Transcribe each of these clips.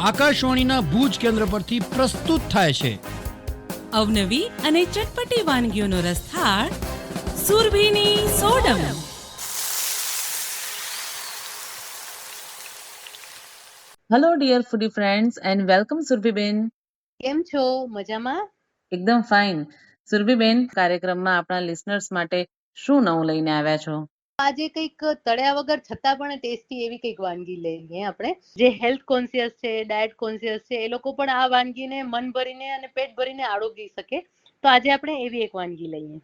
આકાશવાણીના ભુજ કેન્દ્ર પરથી પ્રસ્તુત થાય છે. અવનવી અને ચટપટી વાનગીઓનો રસથાળ સુરભીની સોડમ. Hello dear foodie friends and welcome સુરભીબેન કેમ છો? મજામાં? એકદમ ફાઇન સુરભીબેન કાર્યક્રમમાં આપણા લિસનર્સ માટે શું નવું લઈને આવ્યા છો? આજે કંઈક તળ્યા વગર છતાં પણ ટેસ્ટી એવી કંઈક વાનગી લઈએ આપણે. જે હેલ્થ કોન્સિયસ છે ડાયટ કોન્સિયસ છે, એ લોકો પણ આ વાનગીને મન ભરીને અને પેટ ભરીને આરોગી શકે. તો આજે આપણે એવી એક વાનગી લઈએ.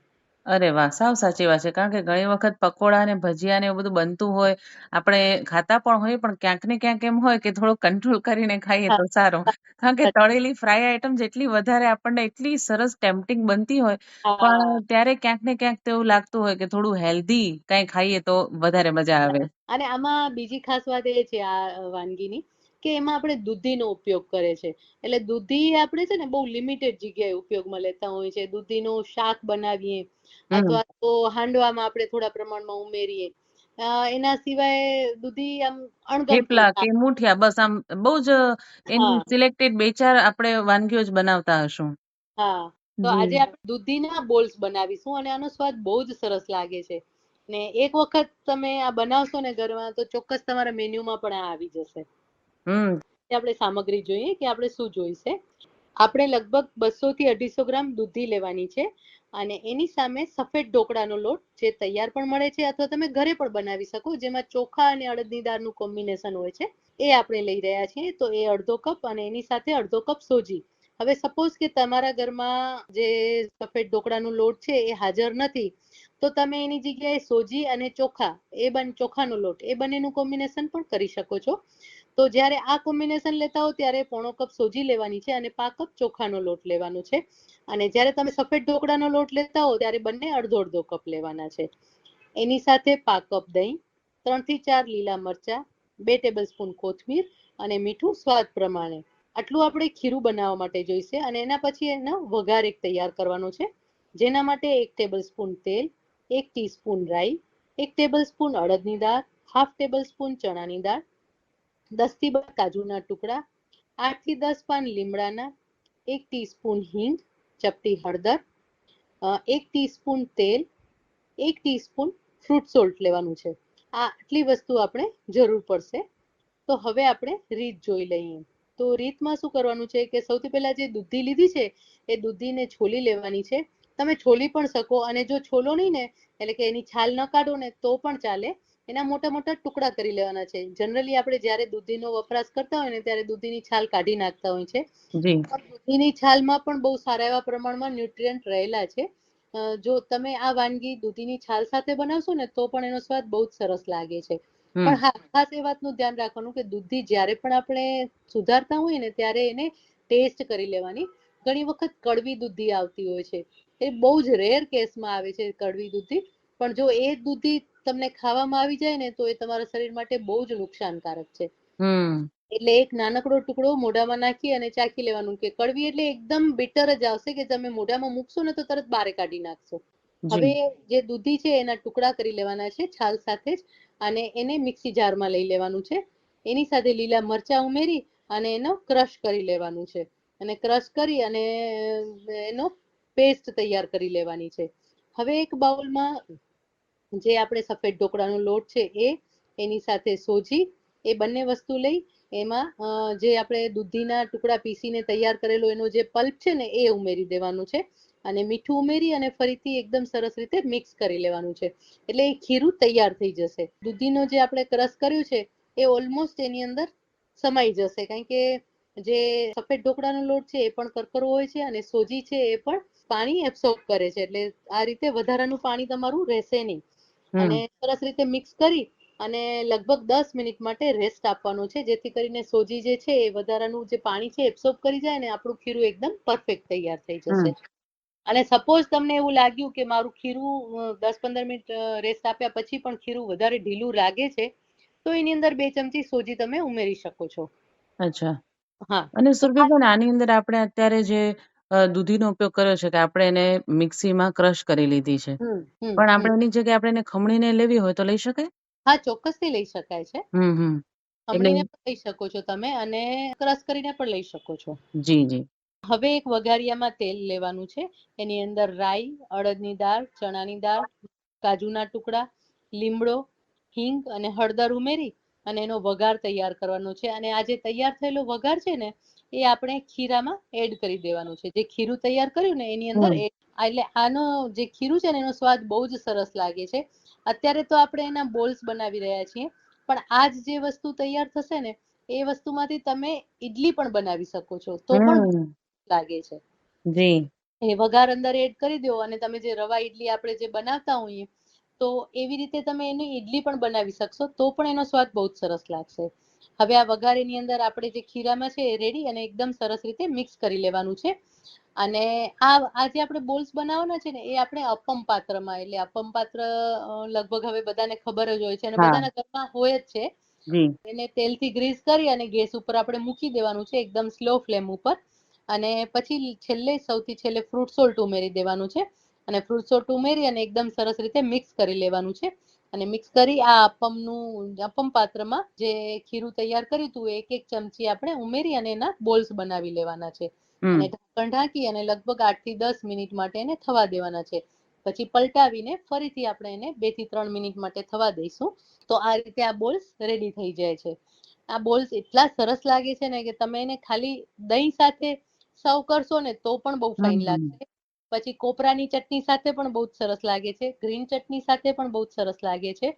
અરે વાહ સાવ સાચી વાત છે. કારણ કે ઘણી વખત પકોડા ને ભજીયા ને એવું બધું બનતું હોય આપણે ખાતા પણ હોઈએ પણ ક્યાંક ને ક્યાંક એમ હોય કે થોડું કંટ્રોલ કરીને ખાઈએ તો સારું. કારણ કે તળેલી ફ્રાય આઈટમ જેટલી વધારે આપણને એટલી સરસ ટેમ્પટિંગ બનતી હોય પણ ત્યારે ક્યાંક ને ક્યાંક તો એવું લાગતું હોય કે થોડું હેલ્ધી કઈ ખાઈએ તો વધારે મજા આવે. અને આમાં બીજી ખાસ વાત એ છે આ વાનગીની કે એમાં આપણે દૂધીનો ઉપયોગ કરે છે. એટલે દૂધી આપણે છે ને બહુ લિમિટેડ જગ્યાએ ઉપયોગમાં લેતા હોય છે. દૂધીનું શાક બનાવીએ અથવા તો હાંડવામાં આપણે થોડા પ્રમાણમાં ઉમેરીએ. એના સિવાય દૂધી આમ અણગમતું કે. મુઠિયા બસ આમ બહુ જ એની સિલેક્ટેડ બે ચાર આપણે વાનગીઓ જ બનાવતા હશું. હા. તો આજે આપણે દૂધીના બોલ્સ બનાવીશું અને આનો સ્વાદ બહુ જ સરસ લાગે છે. ને એક વખત તમે આ બનાવશો ને ઘરમાં તો ચોક્કસ તમારા મેન્યુમાં પણ આ આવી જશે. આપણે સામગ્રી જોઈએ કે આપણે શું જોઈશે. આપણે લગભગ બસો થી અઢીસો ગ્રામ દૂધી લેવાની છે અને એની સામે સફેદ ઢોકળાનો લોટ જે તૈયાર પણ મળે છે અથવા તમે ઘરે પણ બનાવી શકો, જેમાં ચોખા અને અડદની દાળનું કોમ્બિનેશન હોય છે. એ આપણે લઈ રહ્યા છીએ, તો એ અડધો કપ અને એની સાથે અડધો કપ સોજી. હવે સપોઝ કે તમારા ઘરમાં જે સફેદ ઢોકળાનો લોટ છે એ હાજર નથી, તો તમે એની જગ્યાએ સોજી અને ચોખા, એ બન ચોખાનો લોટ, એ બંનેનું કોમ્બિનેશન પણ કરી શકો છો. તો જ્યારે આ કોમ્બિનેશન લેતા હો ત્યારે પોણો કપ સોજી લેવાની છે અને પા કપ ચોખાનો લોટ લેવાનો છે. અને જ્યારે તમે સફેદ ઢોકળાનો લોટ લેતા હો ત્યારે બંને અડધો અડધો કપ લેવાના છે. એની સાથે પા કપ દહીં ત્રણથી ચાર લીલા મરચા, બે ટેબલ સ્પૂન કોથમીર અને મીઠું સ્વાદ પ્રમાણે. આટલું આપણે ખીરું બનાવવા માટે જોઈશે અને એના પછી એનો વઘાર એક તૈયાર કરવાનો છે. જેના માટે એક ટેબલ સ્પૂન તેલ, એક ટીસ્પૂન રાઈ, એક ટેબલ સ્પૂન અડદની દાળ હાફ ટેબલ સ્પૂન ચણાની દાળ દસથી બાર કાજુના ટુકડા આઠથી દસ પાન લીમડાના, એક ટીસ્પૂન હિંગ ચપટી હળદર એક ટીસ્પૂન તેલ, એક ટીસ્પૂન ફ્રૂટ સોલ્ટ લેવાનું છે. આ આટલી વસ્તુ આપણે જરૂર પડશે. તો હવે આપણે રીત જોઈ લઈએ. તો રીતમાં શું કરવાનું છે કે સૌથી પહેલા જે દૂધી લીધી છે, એ દૂધીને છોલી લેવાની છે. તમે છોલી પણ શકો અને જો છોલો નહીં ને, એટલે કે એની છાલ ન કાઢો ને, તો પણ ચાલે. એના મોટા મોટા ટુકડા કરી લેવાના છે. જનરલી આપણે જ્યારે દૂધીનો વપરાશ કરતા હોય ને ત્યારે દૂધીની છાલ કાઢી નાખતા હોય છે. દૂધીની છાલમાં પણ બહુ સારા એવા પ્રમાણમાં ન્યુટ્રિયન્ટ રહેલા છે. જો તમે આ વાનગી દૂધીની છાલ સાથે બનાવશો ને તો પણ એનો સ્વાદ બહુ જ સરસ લાગે છે. પણ હા ખાસ એ વાતનું ધ્યાન રાખવાનું કે દૂધી જ્યારે પણ આપણે સુધારતા હોય ને ત્યારે એને ટેસ્ટ કરી લેવાની. ઘણી વખત કડવી દૂધી આવતી હોય છે. એ બહુ જ રેર કેસમાં આવે છે કડવી દૂધી. પણ જો એ દૂધી તમને ખાવામાં આવી જાય ને તો એ તમારા શરીર માટે બહુ જ નુકસાનકારક છે. એટલે એક નાનકડો ટુકડો મોઢામાં નાખી અને ચાખી લેવાનું કે કડવી એટલે એકદમ bitter જ આવશે કે તમે મોઢામાં મૂકશો ને તો તરત બારે કાઢી નાખશો. હવે જે દૂધી છે એના ટુકડા કરી લેવાના છે છાલ સાથે જ અને એને મિક્સી જારમાં લઈ લેવાનું છે. એની સાથે લીલા મરચાં ઉમેરી અને એનો ક્રશ કરી લેવાનું છે. અને ક્રશ કરી અને એનો પેસ્ટ તૈયાર કરી લેવાની છે. હવે એક બાઉલમાં જે આપણે સફેદ ઢોકળાનો લોટ છે એ, એની સાથે સોજી, એ બંને વસ્તુ લઈ, એમાં જે આપણે દૂધીના ટુકડા પીસીને તૈયાર કરેલો એનો જે પલ્પ છે ને એ ઉમેરી દેવાનું છે અને મીઠું ઉમેરી અને ફરીથી એકદમ સરસ રીતે મિક્સ કરી લેવાનું છે. એટલે એ ખીરું તૈયાર થઈ જશે. દૂધીનો જે આપણે ક્રશ કર્યું છે એ ઓલમોસ્ટ એની અંદર સમાઈ જશે. કારણ કે જે સફેદ ઢોકળાનો લોટ છે એ પણ કરકરો હોય છે અને સોજી છે એ પણ પાણી એબ્સોર્બ કરે છે. એટલે આ રીતે વધારાનું પાણી તમારું રહેશે નહીં. અને સરસ રીતે મિક્સ કરી અને લગભગ દસ મિનિટ માટે રેસ્ટ આપવાનો છે. જેથી કરીને સોજી જે છે એ વધારાનું જે પાણી છે એબ્સોર્બ કરી જાય ને આપણું ખીરું એકદમ પરફેક્ટ તૈયાર થઈ જશે. અને સપોઝ તમને એવું લાગ્યું કે મારું ખીરું દસ પંદર મિનિટ રેસ્ટ આપ્યા પછી પણ ખીરું વધારે ઢીલું લાગે છે તો એની અંદર બે ચમચી સોજી તમે ઉમેરી શકો છો. અચ્છા. હા. અને સુરભીબેન આની અંદર આપણે અત્યારે જે અ, દૂધીનો ઉપયોગ કર્યો છે કે આપણે એને મિક્સીમાં ક્રશ કરી લીધી છે. હમ હમ પણ હમ. આપણે એની જગ્યાએ આપણે એને ખમણીને લેવી હોય તો લઈ શકાય? હા ચોક્કસથી લઈ શકાય છે. હમ હમ. ખમણીને પણ લઈ શકો છો તમે અને ક્રશ કરીને પણ લઈ શકો છો. જી જી. હવે એક વઘારિયામાં તેલ લેવાનું છે. એની અંદર રાઈ અડદની દાળ ચણાની દાળ કાજુના ટુકડા લીમડો હિંગ અને હળદર ઉમેરી અને એનો વઘાર તૈયાર કરવાનો છે. અને આ જે તૈયાર થયેલો વઘાર છે ને એ આપણે ખીરામાં એડ કરી દેવાનું છે. જે ખીરું તૈયાર કર્યું ને એની અંદર એટલે આનો જે ખીરું છે ને એનો સ્વાદ બહુ જ સરસ લાગે છે. અત્યારે તો આપણે એના બોલ્સ બનાવી રહ્યા છીએ. પણ આજ જે વસ્તુ તૈયાર થશે ને એ વસ્તુમાંથી તમે ઈડલી પણ બનાવી શકો છો. તો પણ લાગે છે. જી. એ વઘાર અંદર એડ કરી દો અને તમે જે રવા ઈડલી આપણે જે બનાવતા હોઈએ તો એવી રીતે તમે એની ઈડલી પણ બનાવી શકશો. તો પણ એનો સ્વાદ બહુ જ સરસ લાગશે. હવે આ વઘાર એની અંદર આપણે જે ખીરામાં છે એ રેડી અને એકદમ સરસ રીતે મિક્સ કરી લેવાનું છે. અને આ આ જે આપણે બોલ્સ બનાવવાના છે ને એ આપણે અપમ પાત્રમાં એટલે અપમ પાત્ર લગભગ હવે બધાને ખબર જ હોય છે અને બધાના ઘરમાં હોય જ છે. એને તેલથી ગ્રીસ કરી અને ગેસ ઉપર આપણે મૂકી દેવાનું છે એકદમ સ્લો ફ્લેમ ઉપર. અને પછી છેલ્લે સૌથી છેલ્લે ફ્રૂટ સોલ્ટ ઉમેરી દેવાનું છે. અને ફ્રૂટ સોલ્ટ ઉમેરી અને એકદમ સરસ રીતે મિક્સ કરી લેવાનું છે. અને મિક્સ કરી આ અપમનું અપમ પાત્રમાં જે ખીરું તૈયાર કર્યું હતું એક એક ચમચી આપણે ઉમેરી અને એના બોલ્સ બનાવી લેવાના છે. અને ઢાંકણ ઢાંકી અને લગભગ આઠથી દસ મિનિટ માટે એને થવા દેવાના છે. પછી પલટાવીને ફરીથી આપણે એને બેથી ત્રણ મિનિટ માટે થવા દઈશું. તો આ રીતે આ બોલ્સ રેડી થઈ જાય છે. આ બોલ્સ એટલા સરસ લાગે છે ને કે તમે એને ખાલી દહીં સાથે સર્વ કરશો ને તો પણ બહુ ફાઇન. લાગશે પછી કોપરાની ચટણી સાથે પણ બહુ જ સરસ લાગે છે. ગ્રીન ચટણી સાથે પણ બહુ જ સરસ લાગે છે.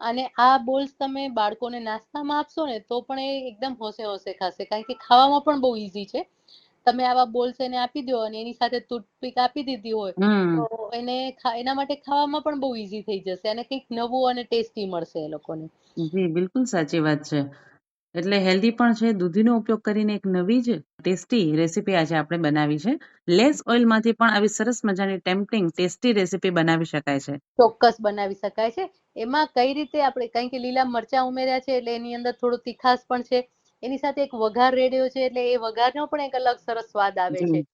અને આ બોલ્સ તમે બાળકોને નાસ્તામાં આપશો ને તો પણ એ એકદમ હોશે હોશે ખાશે. કારણ કે ખાવામાં પણ બહુ ઈઝી છે. તમે આવા બોલ્સ એને આપી દો અને એની સાથે ટૂથપીક આપી દીધી હોય તો એને એના માટે ખાવામાં પણ બહુ ઈઝી થઈ જશે અને કંઈક નવું અને ટેસ્ટી મળશે એ લોકોને. જી બિલકુલ સાચી વાત છે. એટલે હેલ્ધી પણ છે. દૂધીનો ઉપયોગ કરીને એક નવી જ ટેસ્ટી રેસીપી આજે આપણે બનાવી છે. લેસ ઓઇલમાંથી પણ આવી સરસ મજાની ટેમ્પટિંગ ટેસ્ટી રેસીપી બનાવી શકાય છે. ચોક્કસ બનાવી શકાય છે. એમાં કઈ રીતે આપણે કારણ કે લીલા મરચાં ઉમેર્યા છે એટલે એની અંદર થોડું તીખાસ પણ છે. એની સાથે એક વઘાર રેડ્યો છે એટલે એ વઘારનો પણ એક અલગ સરસ સ્વાદ આવે છે.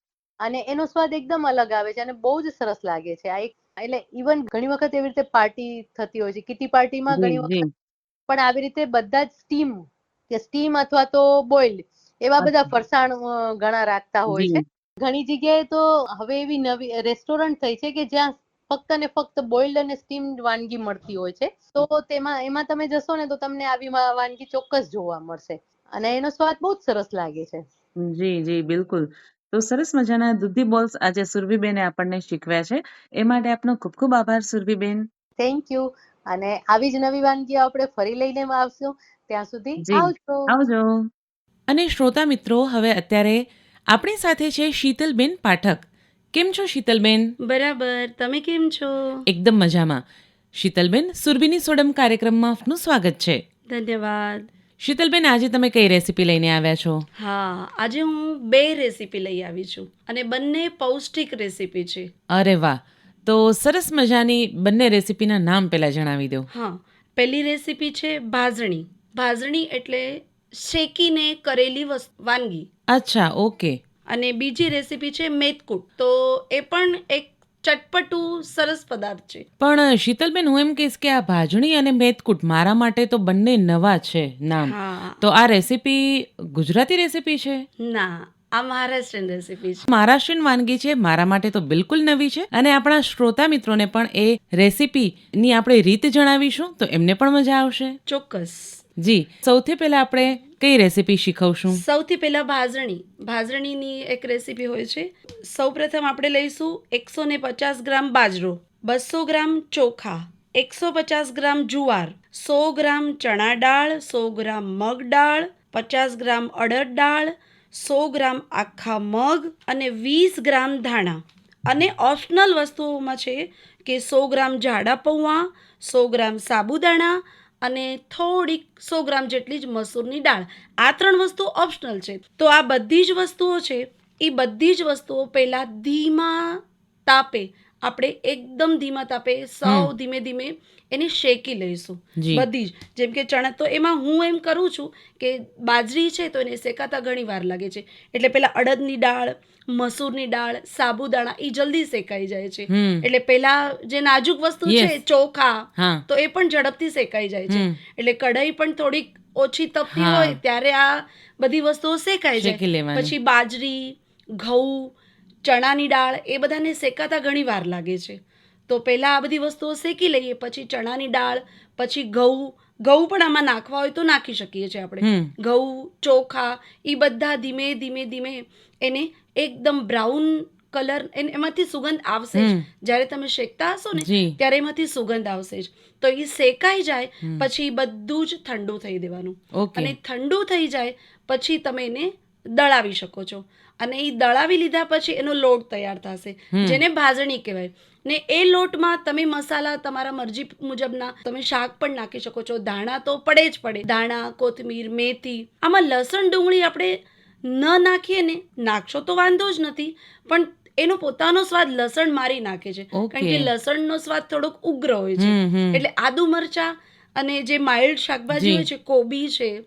અને એનો સ્વાદ એકદમ અલગ આવે છે અને બહુ જ સરસ લાગે છે. આ એક એટલે ઇવન ઘણી વખત એવી રીતે પાર્ટી થતી હોય છે. કિટી પાર્ટીમાં ઘણી વખત પણ આવી રીતે બધા જ સ્ટીમ કે સ્ટીમ અથવા તો બોઇલ્ડ એવા બધા ફરસાણ ઘણા રાખતા હોય છે. ઘણી જગ્યાએ તો હવે એવી નવી રેસ્ટોરન્ટ થઈ છે કે જ્યાં ફક્ત ને ફક્ત બોઇલ્ડ અને સ્ટીમ વાનગી મળતી હોય છે. તો તેમાં એમાં તમે જશો ને તો તમને આવી વાનગી ચોક્કસ જોવા મળશે. અને એનો સ્વાદ બહુ જ સરસ લાગે છે. જી જી બિલકુલ. તો સરસ મજાના દૂધી બોલ્સ આજે સુરભીબેને આપણને શીખવ્યા છે. એ માટે આપનો ખૂબ ખૂબ આભાર સુરભીબેન. થેન્ક યુ અને આવી જ નવી વાનગીઓ આપણે ફરી લઈને આવશું. ત્યાં સુધી આવજો. આવજો. અને શ્રોતા મિત્રો હવે અત્યારે આપણી સાથે છે શીતલબેન પાઠક. કેમ છો શીતલબેન? બરાબર. તમે કેમ છો? એકદમ મજામાં. શીતલબેન સુરભીની સોડમ કાર્યક્રમમાં આપનું સ્વાગત છે. ધન્યવાદ. શીતલબેન આજે તમે કઈ રેસીપી લઈને આવ્યા છો? હા આજે હું બે રેસીપી લઈ આવી છું. અને બંને પૌષ્ટિક રેસીપી છે. અરે વાહ. તો સરસ મજાની બંને રેસીપીના નામ પહેલાં જણાવી દો. હા પહેલી રેસીપી છે ભાજણી ભાજણી એટલે શેકીને કરેલી વાનગી. અચ્છા ઓકે. અને બીજી રેસીપી છે મેથકૂટ તો એ પણ એક ચટપટું સરસ પદાર્થ છે. પણ શીતલબેન હું એમ કહીશ કે આ ભાજણી અને મેથકૂટ મારા માટે તો બંને નવા છે નામ. તો આ રેસીપી ગુજરાતી રેસીપી છે? ના આ મહારાષ્ટ્રીયન રેસીપી છે. મહારાષ્ટ્રીયન વાનગી છે મારા માટે તો બિલકુલ નવી છે અને આપણા શ્રોતા મિત્રોને પણ એ રેસીપીની આપણે રીત જણાવીશું તો એમને પણ મજા આવશે. ચોક્કસ. જી સૌથી પહેલા આપણે કઈ રેસીપી શીખવશું? સૌથી પહેલા ભાજણી. ભાજણીની એક રેસીપી હોય છે. સૌપ્રથમ આપણે લઈશું એકસો ને પચાસ ગ્રામ બાજરો બસો ગ્રામ ચોખા એકસો પચાસ ગ્રામ જુવાર સો ગ્રામ ચણા દાળ સો ગ્રામ મગ દાળ પચાસ ગ્રામ અડદ દાળ સો ગ્રામ આખા મગ અને વીસ ગ્રામ ધાણા. અને ઓપ્શનલ વસ્તુઓમાં છે કે સો ગ્રામ જાડા પૌવા, સો ગ્રામ સાબુદાણા અને થોડીક સો ગ્રામ જેટલી જ મસૂરની દાળ. આ ત્રણ વસ્તુ ઓપ્શનલ છે. તો આ બધી જ વસ્તુઓ છે, એ બધી જ વસ્તુઓ પહેલાં ધીમા તાપે આપણે એકદમ ધીમા તાપે સૌ ધીમે ધીમે એને શેકી લઈશું. બધી જ. જેમ કે ચણા તો એમાં હું એમ કરું છું કે બાજરી છે તો એને શેકાતા ઘણી વાર લાગે છે. એટલે પેલા અડદની દાળ મસૂરની દાળ સાબુદાણા એ જલ્દી શેકાઈ જાય છે. એટલે પેલા જે નાજુક વસ્તુ છે ચોખા તો એ પણ ઝડપથી શેકાઈ જાય છે. એટલે કઢાઈ પણ થોડીક ઓછી તપતી હોય ત્યારે આ બધી વસ્તુઓ શેકાઈ શેકી જાય પછી બાજરી ઘઉં ચણાની દાળ એ બધાને શેકાતા ઘણી વાર લાગે છે. તો પહેલાં આ બધી વસ્તુઓ શેકી લઈએ પછી ચણાની દાળ પછી ઘઉં. ઘઉં પણ આમાં નાખવા હોય તો નાખી શકીએ છીએ આપણે. ઘઉં ચોખા એ બધા ધીમે ધીમે ધીમે એને એકદમ બ્રાઉન કલર એમાંથી સુગંધ આવશે જ. જ્યારે તમે શેકતા હશો ને ત્યારે એમાંથી સુગંધ આવશે જ. તો એ શેકાઈ જાય પછી બધું જ ઠંડુ થઈ દેવાનું. અને ઠંડુ થઈ જાય પછી તમે એને દળાવી શકો છો. અને એ દળાવી લીધા પછી એનો લોટ તૈયાર થશે. જેને ભાજણી કહેવાય. ને એ લોટમાં તમે મસાલા તમારા મરજી મુજબના તમે શાક પણ નાખી શકો છો. ધાણા તો પડે જ પડે. ધાણા કોથમીર મેથી આમાં લસણ ડુંગળી આપણે ન નાખીએ ને નાખશો તો વાંધો જ નથી. પણ એનો પોતાનો સ્વાદ લસણ મારી નાખે છે. કારણ કે લસણનો સ્વાદ થોડોક ઉગ્ર હોય છે. એટલે આદુ મરચા અને જે માઇલ્ડ શાકભાજી હોય છે કોબી છે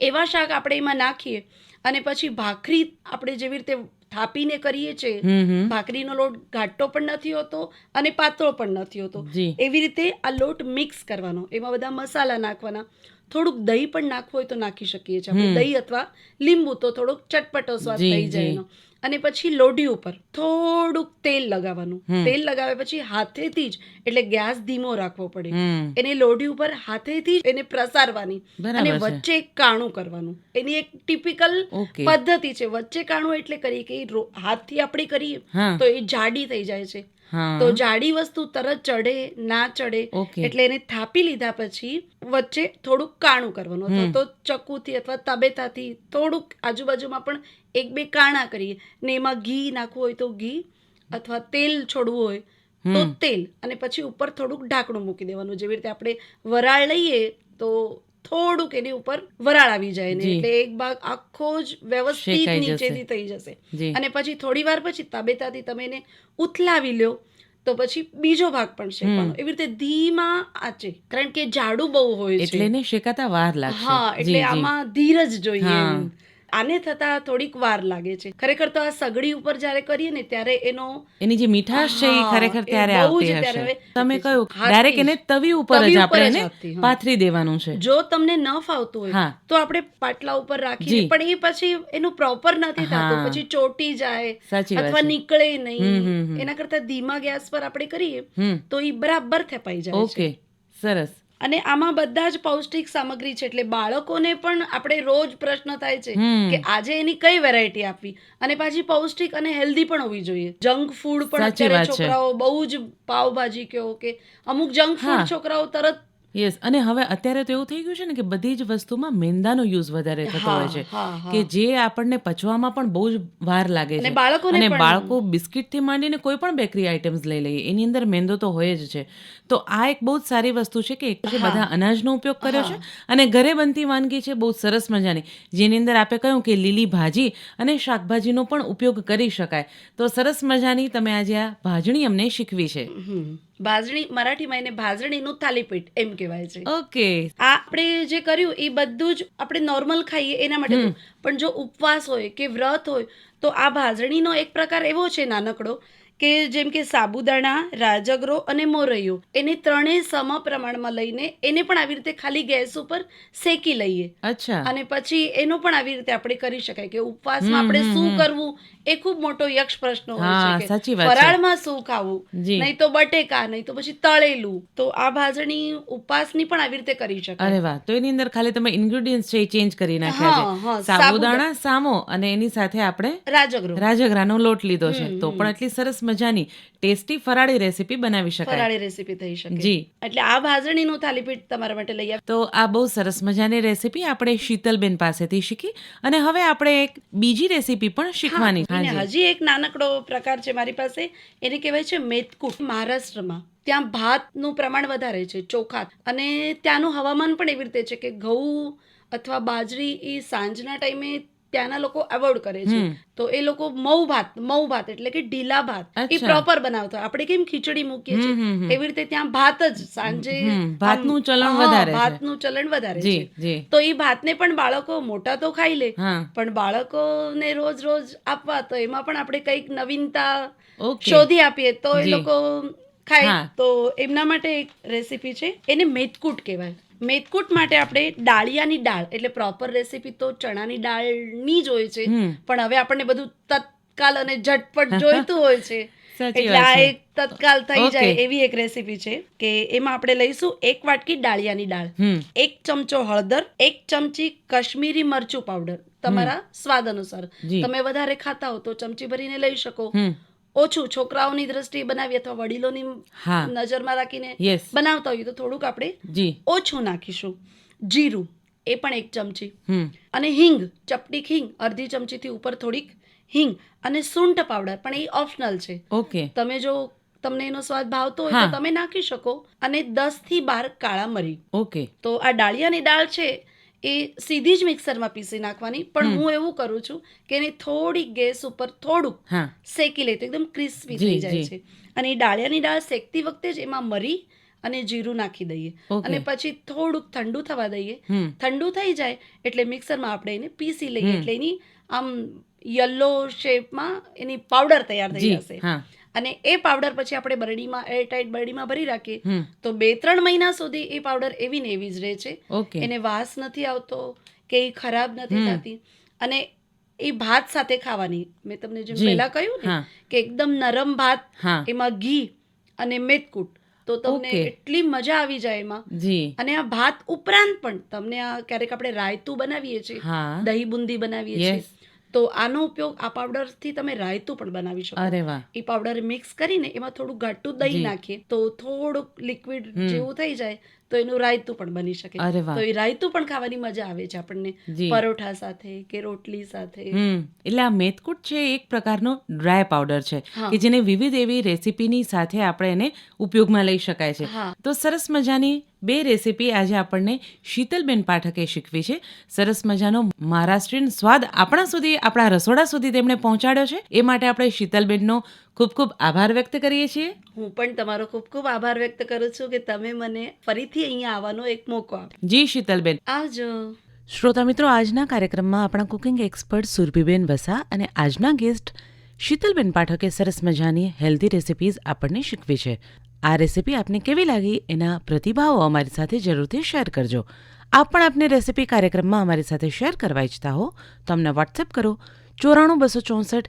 એવા શાક આપણે એમાં નાખીએ. અને પછી ભાખરી આપણે જેવી રીતે થાપીને કરીએ છીએ ભાખરીનો લોટ ઘાટો પણ નથી હોતો અને પાતળો પણ નથી હોતો. એવી રીતે આ લોટ મિક્સ કરવાનો એમાં બધા મસાલા નાખવાના. થોડુંક દહીં પણ નાખવું હોય તો નાખી શકીએ છીએ આપણે. દહીં અથવા લીંબુ તો થોડોક ચટપટો સ્વાદ થઈ જાય એનો. અને પછી લોઢી ઉપર થોડુંક તેલ લગાવવાનું. તેલ લગાવ્યા પછી હાથેથી જ એટલે ગેસ ધીમો રાખવો પડે. એને લોઢી ઉપર હાથેથી જ એને પ્રસારવાની અને વચ્ચે કાણું કરવાનું. એની એક ટિપિકલ પદ્ધતિ છે. વચ્ચે કાણું એટલે કરીએ કે હાથથી આપણે કરીએ તો એ જાડી થઈ જાય છે. તો જાડી વસ્તુ તરત ચડે ના ચડે એટલે એને થાપી લીધા પછી વચ્ચે થોડુંક કાણું કરવાનું તો ચક્કુથી અથવા તબેતાથી થોડુંક આજુબાજુમાં પણ એક બે કાણા કરીએ. ને એમાં ઘી નાખવું હોય તો ઘી અથવા તેલ છોડવું હોય તો તેલ. અને પછી ઉપર થોડુંક ઢાંકણું મૂકી દેવાનું. જેવી રીતે આપણે વરાળ લઈએ તો થોડુંક એની ઉપર વરાળ આવી જાય ને એટલે એક ભાગ આખો જ વ્યવસ્થિત નીચેથી થઈ જશે. અને પછી થોડી વાર પછી તાબેતાથી તમે એને ઉથલાવી લ્યો તો પછી બીજો ભાગ પણ શેકવાનો. એવી રીતે ધીમા આચે કારણ કે જાડું બહુ હોય એટલે છે. એને શેકાતા વાર લાગશે. હા એટલે આમાં ધીરજ જોઈએ. આને થતા થોડીક વાર લાગે છે. ખરેખર તો આ સગડી ઉપર જ્યારે કરીએ ને ત્યારે એનો એની જે મીઠાશ છે એ ખરેખર ત્યારે આવતી હશે. તમે કહ્યું ડાયરેક્ટ એને તવી ઉપર જ આપણે એને પાથરી દેવાનું છે. જો તમને ન ફાવતું હોય તો આપણે પાટલા ઉપર રાખીએ પણ એ પછી એનું પ્રોપર નથી થતું પછી ચોટી જાય અથવા નીકળે નહીં. એના કરતા ધીમા ગેસ પર આપણે કરીએ તો એ બરાબર થપાઈ જાય ઓકે. સરસ. અને આમાં બધા જ પૌષ્ટિક સામગ્રી છે એટલે બાળકોને પણ આપણે રોજ પ્રશ્ન થાય છે કે આજે એની કઈ વેરાયટી આપવી? અને પાછી પૌષ્ટિક અને હેલ્ધી પણ હોવી જોઈએ. જંક ફૂડ પણ અત્યારે છોકરાઓ બહુ જ પાવભાજી કહો કે અમુક જંક ફૂડ છોકરાઓ તરત યસ અને હવે અત્યારે તો એવું થઈ ગયું છે ને કે બધી જ વસ્તુમાં મેંદાનો યુઝ વધારે થતો હોય છે. કે જે આપણને પચવામાં પણ બહુ જ વાર લાગે છે. અને બાળકો બિસ્કિટથી માંડીને કોઈ પણ બેકરી આઇટમ્સ લઈ લઈએ એની અંદર મેંદો તો હોય જ છે. તો આ એક બહુ જ સારી વસ્તુ છે કે એક જે બધા અનાજનો ઉપયોગ કર્યો છે અને ઘરે બનતી વાનગી છે બહુ સરસ મજાની જેની અંદર આપે કહ્યું કે લીલી ભાજી અને શાકભાજીનો પણ ઉપયોગ કરી શકાય. તો સરસ મજાની તમે આજે આ ભાજણી અમને શીખવી છે. ભાજણી મરાઠીમાં એને ભાજણીનું થાલીપીઠ એમ કહેવાય છે. ઓકે. આ આપણે જે કર્યું એ બધું જ આપણે નોર્મલ ખાઈએ એના માટે પણ જો ઉપવાસ હોય કે વ્રત હોય તો આ ભાજણીનો એક પ્રકાર એવો છે નાનકડો કે જેમ કે સાબુદાણા રાજગરો અને મોરૈયો. એને ત્રણેય સમ પ્રમાણમાં લઈને એને પણ આવી રીતે ખાલી ગેસ ઉપર શેકી લઈએ. અચ્છા. અને પછી એનો પણ આવી રીતે આપણે કરી શકાય કે ઉપવાસમાં આપણે શું કરવું એ ખૂબ મોટો યક્ષ પ્રશ્ન હોય છે. કે ફરાળમાં શું ખાવું? નહીં તો બટેકા નહીં તો પછી તળેલું. તો આ ભાજણી ઉપવાસની પણ આવી રીતે કરી શકાય. અરે વાહ. તો એની અંદર ખાલી તમે ઇન્ગ્રેડિયન્ટ્સ છે એ ચેન્જ કરી નાખ્યા છે. સાબુદાણા સામો અને એની સાથે આપણે રાજગરો. રાજગરાનો લોટ લીધો છે. તો પણ એટલી સરસ મજાની ટેસ્ટી ફરાળી રેસીપી બનાવી શકાય. ફરાળી રેસીપી થઈ શકે. જી. એટલે આ ભાજણીનું થાલીપીઠ તમારા માટે લઈ તો આ બહુ સરસ મજાની રેસીપી આપણે શીતલબેન પાસેથી શીખી. અને હવે આપણે એક બીજી રેસીપી પણ શીખવાની. હજી એક નાનકડો પ્રકાર છે મારી પાસે. એને કહેવાય છે મેતકૂટ. મહારાષ્ટ્રમાં ત્યાં ભાતનું પ્રમાણ વધારે છે ચોખા. અને ત્યાંનું હવામાન પણ એવી રીતે છે કે ઘઉં અથવા બાજરી એ સાંજના ટાઈમે ત્યાંના લોકો એવોર્ડ કરે છે. તો એ લોકો મઉ ભાત મઉ ભાત એટલે કે ઢીલા ભાત એ પ્રોપર બનાવતા આપણે કેમ ખીચડી મૂકીએ છીએ. એવી રીતે ત્યાં ભાત જ સાંજે ભાતનું ચલણ વધારે છે. ભાતનું ચલણ વધારે છે. તો એ ભાતને પણ બાળકો મોટા તો ખાઈ લે પણ બાળકોને રોજ રોજ આપવા તો એમાં પણ આપણે કંઈક નવીનતા શોધી આપીએ તો એ લોકો ખાય. તો એમના માટે એક રેસીપી છે. એને મેથકૂટ કહેવાય. મેથકૂટ માટે આપણે ડાળિયાની દાળ એટલે પ્રોપર રેસીપી તો ચણાની દાળની જ હોય છે પણ હવે આપણને બધું તત્કાલ અને ઝટપટ જોઈતું હોય છે. એટલે આ એક તત્કાલ થઈ જાય એવી એક રેસીપી છે કે એમાં આપણે લઈશું એક વાટકી ડાળિયાની દાળ એક ચમચો હળદર એક ચમચી કશ્મીરી મરચું પાવડર તમારા સ્વાદ અનુસાર. તમે વધારે ખાતા હો તો ચમચી ભરીને લઈ શકો. ઓછું છોકરાઓની દ્રષ્ટિએ બનાવી અથવા વડીલોની નજરમાં રાખીને બનાવતા હોઈએ તો થોડુંક આપણે ઓછું નાખીશું. જીરું એ પણ એક ચમચી. અને હિંગ ચપટીક હિંગ અડધી ચમચીથી ઉપર થોડીક હિંગ અને સૂંઠ પાવડર પણ એ ઓપ્શનલ છે. ઓકે. તમે જો તમને એનો સ્વાદ ભાવતો હોય તો તમે નાખી શકો. અને દસથી બાર કાળા મરી. ઓકે. તો આ ડાળિયાની દાળ છે એ સીધી જ મિક્સરમાં પીસી નાખવાની. પણ હું એવું કરું છું કે એને થોડી ગેસ ઉપર થોડુંક શેકી લે તો એકદમ ક્રિસ્પી થઈ જાય છે. અને એ ડાળિયાની દાળ શેકતી વખતે જ એમાં મરી અને જીરું નાખી દઈએ. અને પછી થોડુંક ઠંડુ થવા દઈએ. ઠંડુ થઈ જાય એટલે મિક્સરમાં આપણે એને પીસી લઈએ એટલે એની આમ યલો શેપમાં એની પાવડર તૈયાર થઈ જશે. અને એ પાવડર પછી આપણે બરડીમાં એરટાઈટ બરડીમાં ભરી રાખીએ તો બે ત્રણ મહિના સુધી એ પાવડર એવી ને એવી જ રહે છે. એને વાસ નથી આવતો કે એ ખરાબ નથી થતી. અને એ ભાત સાથે ખાવાની. મેં તમને જેમ જી. પહેલા કહ્યું ને કે એકદમ નરમ ભાત એમાં ઘી અને મેથકૂટ તો તમને. એટલી મજા આવી જાય એમાં. અને આ ભાત ઉપરાંત પણ તમને આ ક્યારેક આપણે રાયતું બનાવીએ છીએ દહીં બુંદી બનાવીએ છીએ તો આનો ઉપયોગ આ પાવડરથી તમે રાયતું પણ બનાવી શકો. અરે વાહ. એ પાવડર મિક્સ કરીને એમાં થોડું ઘાટું દહીં. નાખીએ તો થોડુંક લિક્વિડ જેવું થઈ જાય તો એનું રાયતું પણ બની શકે. તો એ રાયતું પણ ખાવાની મજા આવે છે આપણને. પરોઠા સાથે કે રોટલી સાથે. એટલે આ મેથકૂટ છે એક પ્રકારનો ડ્રાય પાવડર છે કે જેને વિવિધ એવી રેસીપીની સાથે આપણે એને ઉપયોગમાં લઈ શકાય છે. તો સરસ મજાની બે રેસીપી આજે આપણને શીતલબેન પાઠકે શીખવી છે. સરસ મજાનો મહારાષ્ટ્રીયન સ્વાદ આપણા સુધી આપણા રસોડા સુધી તેમણે પહોંચાડ્યો છે. એ માટે આપણે શીતલબેનનો ખૂબ ખૂબ આભાર વ્યક્ત કરીએ છીએ. હું પણ તમારો ખૂબ ખૂબ આભાર વ્યક્ત કરું છું કે તમે મને ફરીથી અહીંયા આવવાનો એક મોકો આપ જી શીતલબેન. આવજો. શ્રોતા મિત્રો આજના કાર્યક્રમમાં આપણા કુકિંગ એક્સપર્ટ સુરભીબેન વસા અને આજના ગેસ્ટ શીતલબેન પાઠકે સરસ મજાની હેલ્ધી રેસિપીઝ આપણને શીખવી છે. આ રેસિપી આપને કેવી લાગી એના પ્રતિભાવો અમારી સાથે જરૂરથી શેર કરજો. આપ પણ આપની રેસિપી કાર્યક્રમમાં અમારી સાથે શેર કરવા ઈચ્છતા હો તો અમને વોટ્સએપ કરો. ચોરાણું બસો ચોસઠ